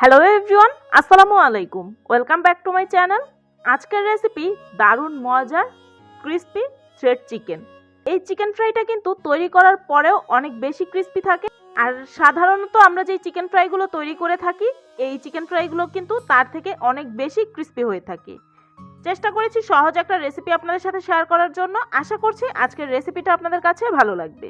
Hello everyone আসসালামু আলাইকুম welcome back to my channel আজকের রেসিপি দারুণ মজার ক্রিস্পি থ্রেড চিকেন এই চিকেন ফ্রাইটা কিন্তু তৈরি করার পরেও অনেক বেশি ক্রিস্পি থাকে। আর সাধারণত আমরা যে চিকেন ফ্রাইগুলো তৈরি করে থাকি, এই চিকেন ফ্রাইগুলো কিন্তু তার থেকে অনেক বেশি ক্রিস্পি হয়ে থাকে। চেষ্টা করেছি সহজ একটা রেসিপি আপনাদের সাথে শেয়ার করার জন্য। আশা করছি আজকের রেসিপিটা আপনাদের কাছে ভালো লাগবে।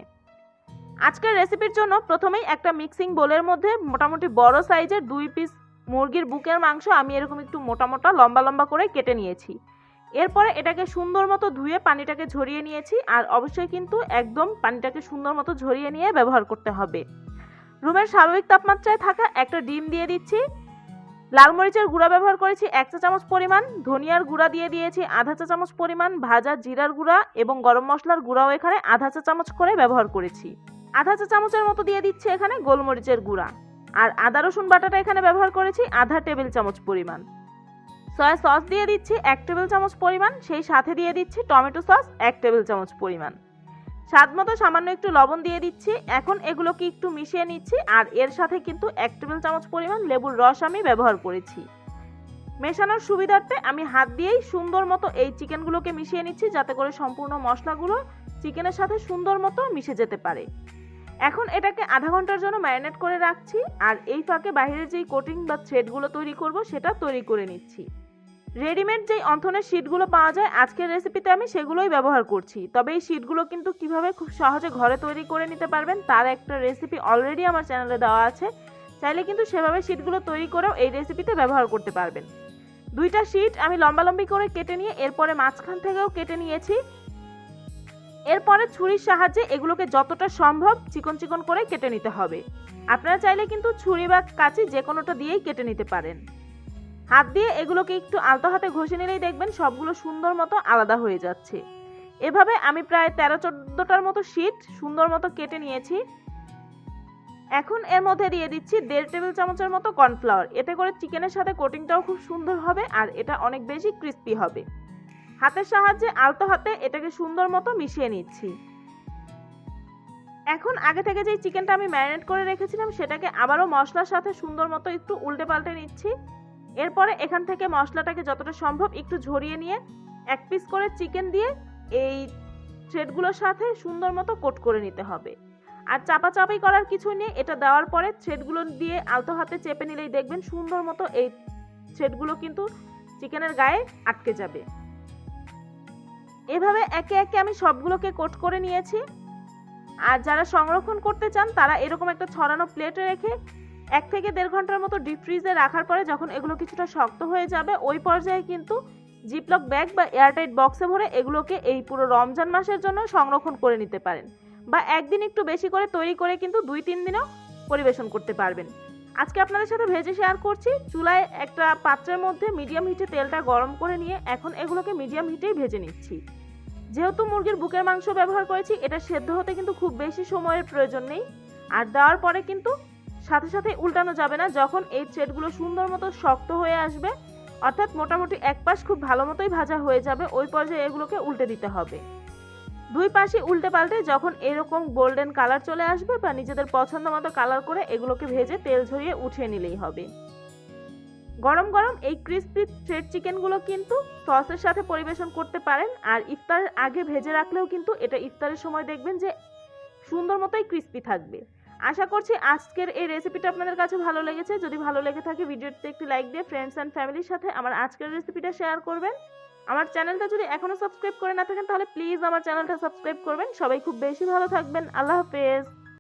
আজকের রেসিপির জন্য প্রথমেই একটা মিক্সিং বোলের মধ্যে মোটামুটি বড় সাইজের দুই পিস মুরগির বুকের মাংস আমি এরকম একটু মোটা মোটা, লম্বা লম্বা করে কেটে নিয়েছি। এরপরে এটাকে সুন্দর মতো ধুয়ে পানিটাকে ঝরিয়ে নিয়েছি আর অবশ্যই কিন্তু একদম পানিটাকে সুন্দর মতো ঝরিয়ে নিয়ে ব্যবহার করতে হবে। রুমের স্বাভাবিক তাপমাত্রায় থাকা একটা ডিম দিয়ে দিচ্ছি। লাল মরিচের গুঁড়া ব্যবহার করেছি এক চা চামচ পরিমাণ, ধনিয়ার গুঁড়া দিয়ে দিয়েছি আধা চা চামচ পরিমাণ, ভাজা জিরার গুঁড়া এবং গরম মশলার গুঁড়াও এখানে আধা চা চামচ করে ব্যবহার করেছি। আধা চা চামচের মতো দিয়ে দিচ্ছি এখানে গোলমরিচের গুঁড়া। আর আদা, রসুন বাটাটা এখানে ব্যবহার করেছি আধা টেবিল চামচ পরিমাণ। সয়া সস দিয়ে দিচ্ছি এক টেবিল চামচ পরিমাণ, সেই সাথে দিয়ে দিচ্ছি টমেটো সস এক টেবিল চামচ পরিমাণ। স্বাদ মতো সামান্য একটু লবণ দিয়ে দিচ্ছি, এখন এগুলোকে একটু মিশিয়ে নিচ্ছি, আর এর সাথে কিন্তু এক টেবিল চামচ পরিমাণ লেবুর রস আমি ব্যবহার করেছি। মেশানোর সুবিধার্থে আমি হাত দিয়েই সুন্দর মতো এই চিকেনগুলোকে মিশিয়ে নিচ্ছি, যাতে করে সম্পূর্ণ মশলাগুলো চিকেনের সাথে সুন্দর মতো মিশে যেতে পারে। এখন এটাকে আধা ঘণ্টার জন্য ম্যারিনেট করে রাখছি, আর এই ফাঁকে বাইরের যেই কোটিং বা থ্রেডগুলো তৈরি করব সেটা তৈরি করে নিচ্ছি। রেডিমেড যেই অন্থনের শিটগুলো পাওয়া যায়, আজকের রেসিপিতে আমি সেগুলোই ব্যবহার করছি। তবে এই শিটগুলো কিন্তু কীভাবে খুব সহজে ঘরে তৈরি করে নিতে পারবেন, তার একটা রেসিপি অলরেডি আমার চ্যানেলে দেওয়া আছে। চাইলে কিন্তু সেভাবে শিটগুলো তৈরি করেও এই রেসিপিতে ব্যবহার করতে পারবেন। দুইটা শিট আমি লম্বালম্বি করে কেটে নিয়ে, এরপরে মাঝখান থেকেও কেটে নিয়েছি। এরপরে ছুরির সাহায্যে এগুলোকে যতটা সম্ভব চিকন চিকন করে কেটে নিতে হবে। আপনারা চাইলে কিন্তু ছুরি বা কাঁচি যে কোনোটা দিয়েই কেটে নিতে পারেন। হাত দিয়ে এগুলোকে একটু আলতো হাতে ঘষে নিলেই দেখবেন সবগুলো সুন্দর মতো আলাদা হয়ে যাচ্ছে। এভাবে আমি প্রায় তেরো চোদ্দোটার মতো শীট সুন্দর মতো কেটে নিয়েছি। এখন এর মধ্যে দিয়ে দিচ্ছি দেড় টেবিল চামচের মতো কর্নফ্লাওয়ার। এতে করে চিকেনের সাথে কোটিংটাও খুব সুন্দর হবে আর এটা অনেক বেশি ক্রিস্পি হবে। হাতের সাহায্যে আলতো হাতে এটাকে সুন্দর মতো মিশিয়ে নিচ্ছি। এখন আগে থেকে যে চিকেনটা আমি ম্যারিনেট করে রেখেছিলাম, সেটাকে আবারও মশলার সাথে সুন্দর মতো একটু উল্টে পাল্টে নিচ্ছি। এরপরে এখান থেকে মশলাটাকে যতটা সম্ভব একটু ঝরিয়ে নিয়ে এক পিস করে চিকেন দিয়ে এই থ্রেডগুলোর সাথে সুন্দর মতো কোট করে নিতে হবে। আর চাপা চাপাই করার কিছু নেই, এটা দেওয়ার পরে থ্রেডগুলো দিয়ে আলতো হাতে চেপে নিলেই দেখবেন সুন্দর মতো এই থ্রেডগুলো কিন্তু চিকেনের গায়ে আটকে যাবে। এভাবে একে একে আমি সবগুলোকে কোট করে নিয়েছি। আর যারা সংরক্ষণ করতে চান, তারা এরকম একটা ছড়ানো প্লেটে রেখে এক থেকে দেড় ঘণ্টার মতো ডিপ ফ্রিজে রাখার পরে যখন এগুলো কিছুটা শক্ত হয়ে যাবে, ওই পর্যায়ে কিন্তু জিপলক ব্যাগ বা এয়ারটাইট বক্সে ভরে এগুলোকে এই পুরো রমজান মাসের জন্য সংরক্ষণ করে নিতে পারেন। বা একদিন একটু বেশি করে তৈরি করে কিন্তু দুই তিন দিনও পরিবেশন করতে পারবেন। আজকে আপনাদের সাথে ভেজে শেয়ার করছি, চুলায় একটা পাত্রের মধ্যে মিডিয়াম হিটে তেলটা গরম করে নিয়ে এখন এগুলোকে মিডিয়াম হিটেই ভেজে নিচ্ছি। যেহেতু মুরগির বুকের মাংস ব্যবহার করেছি, এটা সেদ্ধ হতে কিন্তু খুব বেশি সময়ের প্রয়োজন নেই। আর দেওয়ার পরে কিন্তু সাথে সাথে উল্টানো যাবে না, যখন এই থ্রেডগুলো সুন্দর মতো শক্ত হয়ে আসবে, অর্থাৎ মোটামুটি এক পাশ খুব ভালো মতোই ভাজা হয়ে যাবে, ওই পর্যায়ে এগুলোকে উল্টে দিতে হবে। দুই পাশে উল্টে পাল্টে যখন এরকম গোল্ডেন কালার চলে আসবে বা নিজেদের পছন্দ মতো কালার করে এগুলোকে ভেজে তেল ঝরিয়ে উঠিয়ে নিলেই হবে। গরম গরম এই ক্রিস্পি থ্রেড চিকেনগুলো কিন্তু সসের সাথে পরিবেশন করতে পারেন। আর ইফতারের আগে ভেজে রাখলেও কিন্তু এটা ইফতারের সময় দেখবেন যে সুন্দর মতোই ক্রিস্পি থাকবে। আশা করছি আজকের এই রেসিপিটা আপনাদের কাছে ভালো লেগেছে। যদি ভালো লেগে থাকে ভিডিওতে একটি লাইক দিয়ে ফ্রেন্ডস অ্যান্ড ফ্যামিলির সাথে আমার আজকের রেসিপিটা শেয়ার করবেন। আমার চ্যানেলটা যদি এখনও সাবস্ক্রাইব করে না থাকেন, তাহলে প্লিজ আমার চ্যানেলটা সাবস্ক্রাইব করবেন। সবাই খুব বেশি ভালো থাকবেন। আল্লাহ হাফেজ।